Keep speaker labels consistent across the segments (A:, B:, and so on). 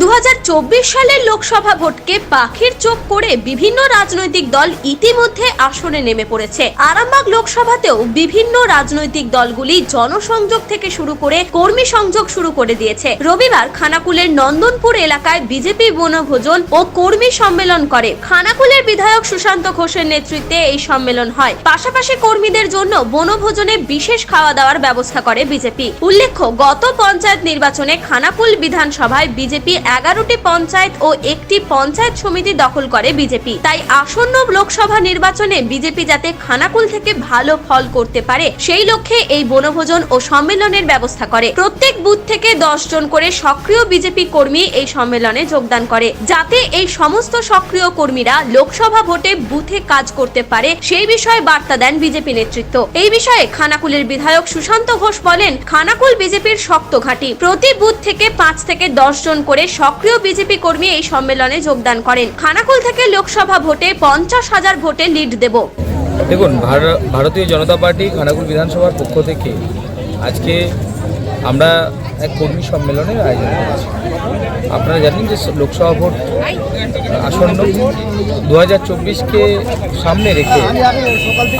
A: দু হাজার চব্বিশ সালের লোকসভা ভোটকে পাখির চোখ করে বিভিন্ন রাজনৈতিক দল ইতিমধ্যে আসনে নেমে পড়েছে। আরামবাগ লোকসভাতেও বিভিন্ন রাজনৈতিক দলগুলি জনসংযোগ থেকে শুরু করে কর্মী সংযোগ শুরু করে দিয়েছে। রবিবার খানাকুলের নন্দনপুর এলাকায় বিজেপি বনভোজন ও কর্মী সম্মেলন করে। খানাকুলের বিধায়ক সুশান্ত ঘোষের নেতৃত্বে এই সম্মেলন হয়। পাশাপাশি কর্মীদের জন্য বনভোজনে বিশেষ খাওয়া দাওয়ার ব্যবস্থা করে বিজেপি। উল্লেখ্য, গত পঞ্চায়েত নির্বাচনে খানাকুল বিধানসভায় বিজেপি এগারোটি পঞ্চায়েত ও একটি পঞ্চায়েত সমিতি দখল করে বিজেপি। তাই আসন্ন লোকসভা নির্বাচনে বিজেপি যাতে খানাকুল থেকে ভালো ফল করতে পারে, সেই লক্ষ্যে এই বনভোজন ও সম্মেলনের ব্যবস্থা করে। প্রত্যেক বুথ থেকে দশ জন করে সক্রিয় বিজেপি কর্মী এই সম্মেলনে যোগদান করে। যাতে এই সমস্ত সক্রিয় কর্মীরা লোকসভা ভোটে বুথে কাজ করতে পারে, সেই বিষয়ে বার্তা দেন বিজেপি নেতৃত্ব। এই বিষয়ে খানাকুলের বিধায়ক সুশান্ত ঘোষ বলেন, খানাকুল বিজেপির শক্ত ঘাঁটি। প্রতি বুথ থেকে পাঁচ থেকে দশ জন করে সক্রিয় বিজেপি কর্মী এই সম্মেলনে যোগদান করেন। খানাকুল থেকে লোকসভা ভোটে পঞ্চাশ হাজার ভোটে লিড দেব।
B: দেখুন ভারতীয় জনতা পার্টি খানাকুল বিধানসভার পক্ষ থেকে আজকে আমরা এক কর্মী সম্মেলনের আয়োজন করেছি। আপনারা জানেন যে লোকসভা ভোট আসন্ন দু হাজার চব্বিশকে সামনে রেখে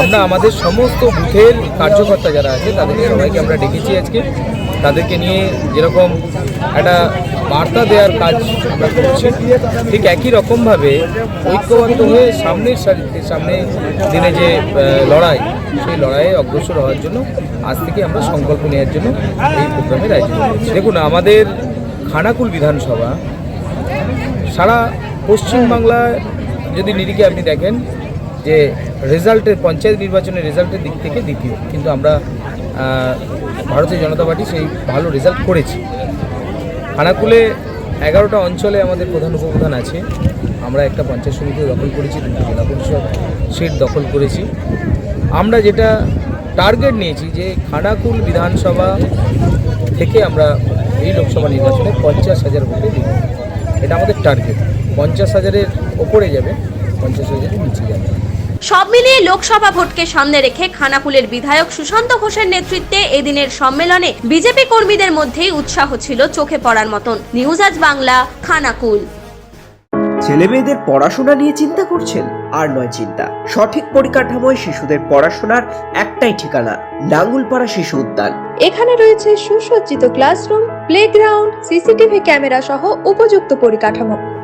B: আমরা আমাদের সমস্ত বুথের কার্যকর্তা যারা আছে, তাদেরকে সবাইকে আমরা ডেকেছি আজকে। তাদেরকে নিয়ে যেরকম একটা বার্তা দেওয়ার কাজ আমরা করছি, ঠিক একই রকমভাবে ঐক্যবদ্ধ হয়ে সামনের সামনে দিনে যে লড়াই, সেই লড়াইয়ে অগ্রসর হওয়ার জন্য আজ থেকে আমরা সংকল্প নেওয়ার জন্য এই প্রোগ্রামের আয়োজন দেখুন, আমাদের খানাকুল বিধানসভা, সারা পশ্চিমবাংলায় যদি নিরিখে আপনি দেখেন যে রেজাল্টের, পঞ্চায়েত নির্বাচনের রেজাল্টের দিক থেকে দ্বিতীয়, কিন্তু আমরা ভারতীয় জনতা পার্টি সেই ভালো রেজাল্ট করেছি। খানাকুলে এগারোটা অঞ্চলে আমাদের প্রধান উপপ্রধান আছে। আমরা একটা পঞ্চায়েত সমিতি দখল করেছি, দুটো জেলা পরিষদ সিট দখল করেছি। আমরা যেটা টার্গেট নিয়েছি যে খানাকুল বিধানসভা থেকে আমরা এই লোকসভা নির্বাচনে পঞ্চাশ হাজার ভোটে দিব এটা আমাদের টার্গেট পঞ্চাশ হাজারের ওপরে যাবে পঞ্চাশ হাজারের নিচে যাবে।
A: সব মিলিয়ে লোকসভা ভোটকে সামনে রেখে খানাকুলের বিধায়ক সুশান্ত ঘোষের নেতৃত্বে এদিনের সম্মেলনে বিজেপি কর্মীদের মধ্যেই উৎসাহ ছিল চোখে পড়ার মতন। নিউজ আজ বাংলা খানাকুল।
C: ছেলে মেয়েদের পড়াশোনা নিয়ে চিন্তা করছেন? আর নয় চিন্তা। সঠিক পরিকাঠামোয় শিশুদের পড়াশোনার একটাই ঠিকানা নাঙ্গুলপাড়া শিশু উদ্যান।
D: এখানে রয়েছে সুসজ্জিত ক্লাসরুম প্লেগ্রাউন্ড সিসিটিভি ক্যামেরা সহ উপযুক্ত পরিকাঠামো।